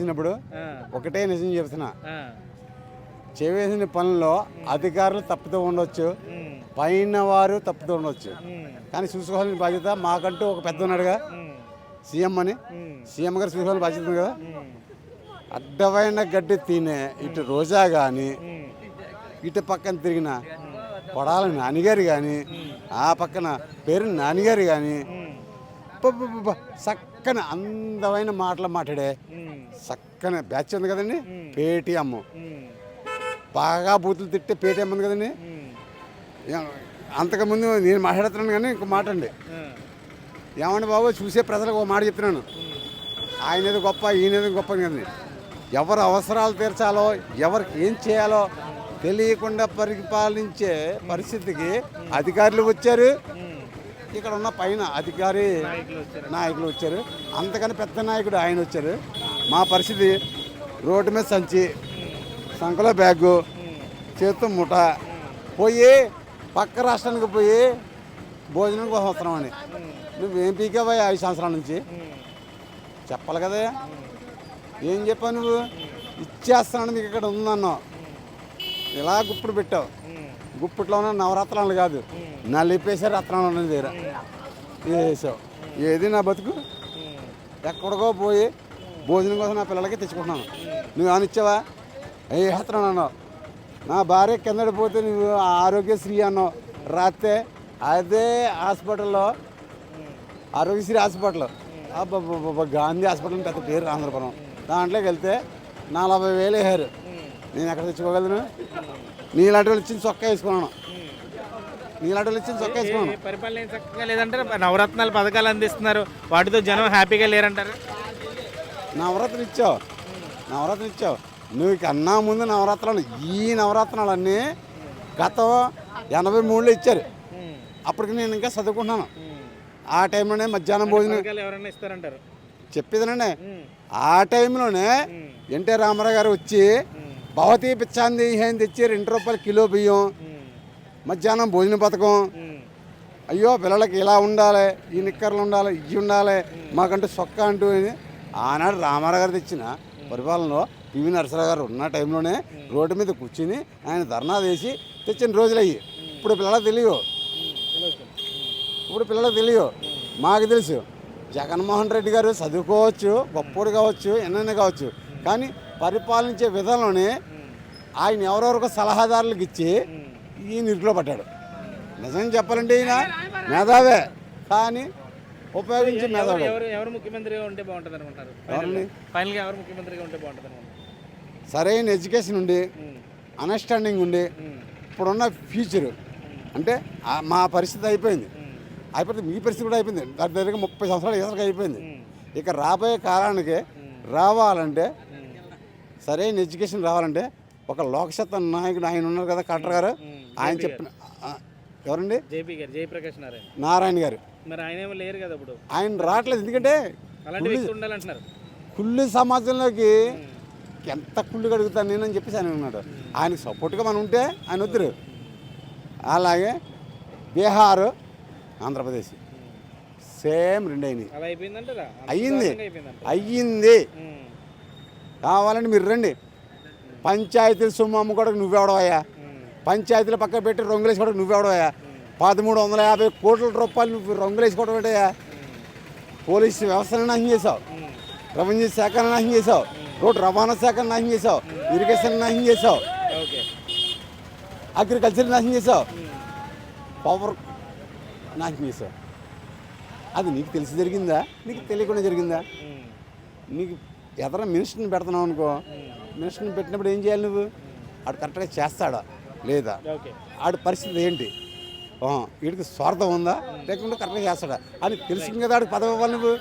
చూసినప్పుడు ఒకటే నిజం చెప్తున్నా. చేసిన పనుల్లో అధికారులు తప్పుతూ ఉండొచ్చు. పైన వారు తప్పుతూ ఉండొచ్చు. కానీ చూసుకోవాల్సిన బాధ్యత మాకంటూ ఒక పెద్ద ఉన్నాడుగా సీఎం అని. సీఎం గారు చూసుకోవాల్సిన బాధ్యత ఉంది కదా. అడ్డమైన గడ్డి తినే ఇటు రోజా కానీ ఇటు పక్కన తిరిగిన కొడాల నాన్నగారు కానీ ఆ పక్కన పేరు నాన్నగారు కానీ చక్కని అందమైన మాటలు మాట్లాడే చక్కని బ్యాచ్ ఉంది కదండి. పేటీఎం బాగా బూతులు తిట్టే పేటీఎం ఉంది కదండి. అంతకుముందు నేను మాట్లాడుతున్నాను కానీ ఇంకో మాట అండి. ఏమండి బాబు చూసే ప్రజలకు ఒక మాట చెప్తున్నాను. ఆయన ఏదో గొప్ప ఈయన ఏదో గొప్ప అని కదండి. ఎవరు అవసరాలు తీర్చాలో ఎవరికి ఏం చేయాలో తెలియకుండా పరిపాలించే పరిస్థితికి అధికారులు వచ్చారు. ఇక్కడ ఉన్న పైన అధికారి నాయకులు వచ్చారు. అంతకని పెద్ద నాయకుడు ఆయన వచ్చారు. మా పరిస్థితి రోడ్డు మీద సంచి సంకలో బ్యాగు చేత్తో ముఠ పోయి పక్క రాష్ట్రానికి పోయి భోజనం కోసం వస్తున్నామని. నువ్వేం పీకావా ఐదు సంవత్సరాల నుంచి? చెప్పాలి కదా. ఏం చెప్పావు నువ్వు? ఇచ్చేస్తానని మీకు ఇక్కడ ఉందన్నావు. ఇలా గుప్పుడు పెట్టావు. గుప్పట్లో ఉన్న నవరత్నాలు కాదు. నలిపేసే రత్నాలు ఉన్నది దగ్గర. వేసావు ఏది నా బతుకు? ఎక్కడికో పోయి భోజనం కోసం నా పిల్లలకి తెచ్చుకుంటున్నాను. నువ్వు ఏమైనా ఇచ్చావా? ఏ హత్రం అన్నావు. నా భార్య కిందడి పోతే నువ్వు ఆరోగ్యశ్రీ అన్నావు. రాస్తే అదే హాస్పిటల్లో ఆరోగ్యశ్రీ హాస్పిటల్. అబ్బబ్బబ్బ గాంధీ హాస్పిటల్ పెద్ద పేరు ఆంధ్రపురం. దాంట్లోకి వెళ్తే నలభై వేలు వేసారు నేను ఎక్కడ తెచ్చుకోగలను? నీలాంటి వాళ్ళు ఇచ్చిన చొక్కా వేసుకున్నాను. నీలాంటి వాళ్ళు ఇచ్చిన చొక్కా వేసుకున్నాను. పరిపాలన చక్కగా లేదంటారు? నవరత్నాలు పథకాలు అందిస్తున్నారు. వాటితో జనం హ్యాపీగా లేరంటారు? నవరాత్రులు ఇచ్చావు. నవరాత్రులు ఇచ్చావు. నువ్వు కన్నా ముందు నవరాత్రాలు ఈ నవరాత్రాలన్నీ గత ఎనభై మూడులో ఇచ్చారు. అప్పటికి నేను ఇంకా చదువుకుంటున్నాను. ఆ టైంలోనే మధ్యాహ్నం భోజనం ఎవరైనా ఇస్తారంటారు? చెప్పేదనండి ఆ టైంలోనే ఎన్టీ రామారావు గారు వచ్చి భవతి పిచ్చాంది ఏం తెచ్చి రెండు రూపాయలు కిలో బియ్యం మధ్యాహ్నం భోజన పథకం. అయ్యో పిల్లలకి ఇలా ఉండాలి ఈ నిక్కర్లు ఉండాలి ఇవి ఉండాలి మాకంటూ సొక్క అంటూ అని ఆనాడు రామారావు గారు తెచ్చిన పరిపాలనలో పివి నరసరావు గారు ఉన్న టైంలోనే రోడ్డు మీద కూర్చుని ఆయన ధర్నా వేసి తెచ్చిన రోజులు అయ్యి. ఇప్పుడు పిల్లలకు తెలియవు. ఇప్పుడు పిల్లలకు తెలియవు. మాకు తెలుసు. జగన్మోహన్ రెడ్డి గారు చదువుకోవచ్చు గొప్పోడు కావచ్చు ఎన్నైనా కావచ్చు. కానీ పరిపాలించే విధానంలోనే ఆయన ఎవరెవరికో సలహాదారులకు ఇచ్చి ఈ నిరుకులో పడ్డాడు. నిజం చెప్పాలంటే ఈయన మేధావే కానీ ఉపయోగించి ఎవరు మేధావుడు. ఎవరు ఎవరు ముఖ్యమంత్రిగా ఉంటే బాగుంటుంది అనుకుంటారు? ఎవరిని? ఫైనల్గా ఎవరు ముఖ్యమంత్రిగా ఉంటే బాగుంటుంది అనుకుంటారు? సరైన ఎడ్యుకేషన్ ఉండి అండర్స్టాండింగ్ ఉండి ఇప్పుడున్న ఫ్యూచర్ అంటే ఆ- మా పరిస్థితి అయిపోయింది. అయిపోతే మీ పరిస్థితి కూడా అయిపోయింది. దాని దగ్గర ముప్పై సంవత్సరాలు ఎసరికి అయిపోయింది. ఇక రాబోయే కాలానికి రావాలంటే సరైన ఎడ్యుకేషన్ రావాలంటే ఒక లోకసత్తా నాయకుడు ఆయన ఉన్నారు కదా కలెక్టర్ గారు. ఆయన చెప్పిన ఎవరండి? జేపీ గారు జయప్రకాష్ నారాయణ. నారాయణ గారు. మరి ఆయన ఏమో లేరు కదా ఇప్పుడు. ఆయన రావట్లేదు ఎందుకంటే అలాంటి వ్యక్తి ఉండాలంటున్నారు. కుళ్ళు సమాజంలోకి ఎంత కుళ్ళు కడుగుతాను నేనని చెప్పేసి ఆయన ఉన్నాడు ఆయనకు సపోర్ట్గా మనం ఉంటే ఆయన వద్దురు అలాగే బీహారు ఆంధ్రప్రదేశ్. సేమ్ రెండు అయినాయి అంత అయ్యింది. కావాలని కావాలంటే మీరు రండి. పంచాయతీలు సొమ్ము అమ్ముకోవడానికి నువ్వెవడవయ్యా పంచాయతీల పక్క పెట్టి రంగులేసుకోవడానికి నువ్వెవడవయ్యా పదమూడు వందల యాభై కోట్ల రూపాయలు నువ్వు రంగులేసుకోవడం ఏంటయ్యా పోలీసు వ్యవస్థను నాశనం చేసావు ఉమ్, రెవెన్యూ శాఖను నాశనం చేసావు రోడ్డు రవాణా శాఖను నాశనం చేసావు ఇరిగేషన్ నాశనం చేసావు ఓకే అగ్రికల్చర్ నాశనం చేసావు పవర్ నాశనం చేసావు అది నీకు తెలిసి జరిగిందా? నీకు తెలియకుండా జరిగిందా? నీకు ఎదర మినిస్టర్ని పెడుతున్నావు అనుకో మినిస్టర్ని పెట్టినప్పుడు ఏం చేయాలి నువ్వు? ఆడు కరెక్ట్గా చేస్తాడా? లేదా? ఆడి పరిస్థితి ఏంటి? వీడికి స్వార్థం ఉందా? లేకుంటే కరెక్ట్గా చేస్తాడా? అని తెలిసింది కదా ఆడికి పదవి ఇవ్వాలి నువ్వు.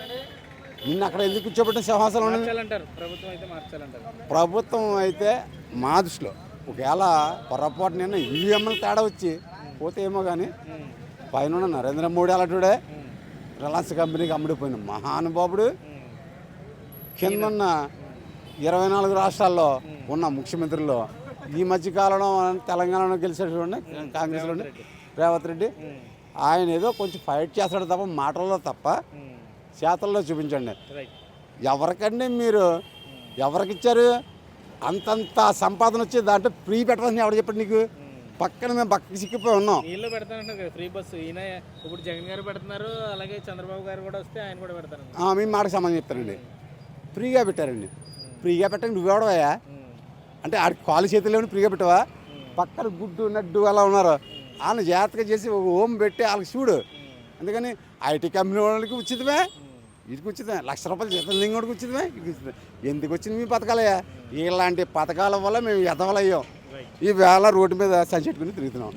నిన్ను అక్కడ ఎందుకు కూర్చోబెట్టిన సింహాసనం ప్రభుత్వం అయితే మా దృష్టిలో ఒకవేళ పొరపాటు నిన్న ఈవీఎంలు తేడా వచ్చి పోతే ఏమో కానీ పైన నరేంద్ర మోడీ అలాంటివాడే ఉమ్, రిలయన్స్ కంపెనీకి అమ్ముడిపోయిన మహానుభావుడు. ఉమ్, కింద ఉన్న ఇరవై నాలుగు రాష్ట్రాల్లో ఉన్న ముఖ్యమంత్రుల్లో ఈ మధ్య కాలంలో తెలంగాణలో గెలిచేటువంటి కాంగ్రెస్లోని రేవంత్ రెడ్డి. ఆయన ఏదో కొంచెం ఫైట్ చేస్తాడు తప్ప మాటల్లో తప్ప చేతల్లో చూపించండి. ఎవరికండి మీరు ఎవరికి ఇచ్చారు అంతంత సంపాదన వచ్చి దాంట్లో ఫ్రీ పెట్టాల్సిన ఎవరు చెప్పాడు నీకు? పక్కన మేము పక్కకి సిక్కిపోయి ఉన్నాం. వీళ్ళు పెడతానంటారు ఫ్రీ బస్సు. ఈయన ఇప్పుడు జగన్ గారు పెడుతున్నారు అలాగే చంద్రబాబు గారు కూడా వస్తే ఆయన కూడా పెడతారు. మీ మాటకు సంబంధం చెప్తానండి. ఫ్రీగా పెట్టారండి. ఫ్రీగా పెట్టండి. నువ్వెవడవయ్యా అంటే ఆడి కాలు చేతులు ఫ్రీగా పెట్టవా? పక్కన గుడ్డు నడ్డు అలా ఉన్నారు. వాళ్ళని జాగ్రత్తగా చేసి ఒక హోమ్ పెట్టి వాళ్ళకి చూడు. అందుకని ఐటీ కంపెనీ వాళ్ళకి ఉచితమే. వీటికి ఉచితమే. లక్ష రూపాయలు జీతం లింగోడికి ఉచితమే. ఇది ఉచితమే. ఎందుకు వచ్చింది మీ పథకాలయ్యా? ఇలాంటి పథకాల వల్ల మేము ఎదవలయ్యాం. ఈ వేళ రోడ్డు మీద సంచెట్టుకుని తిరుగుతున్నాం.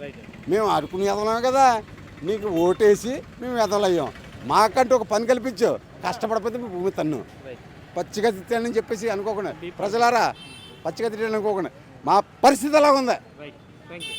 మేము అడుకుని ఎదవలేము కదా? నీకు ఓటేసి మేము ఎదవలయ్యాం. మాకంటూ ఒక పని కల్పించు. కష్టపడకపోతే మీ భూమి తన్ను. పచ్చిగా తిట్టానని చెప్పేసి అనుకోకుండా. ప్రజలారా పచ్చిగా తిట్టాను అనుకోకుండా. మా పరిస్థితి అలా ఉంది రైట్ థ్యాంక్ యూ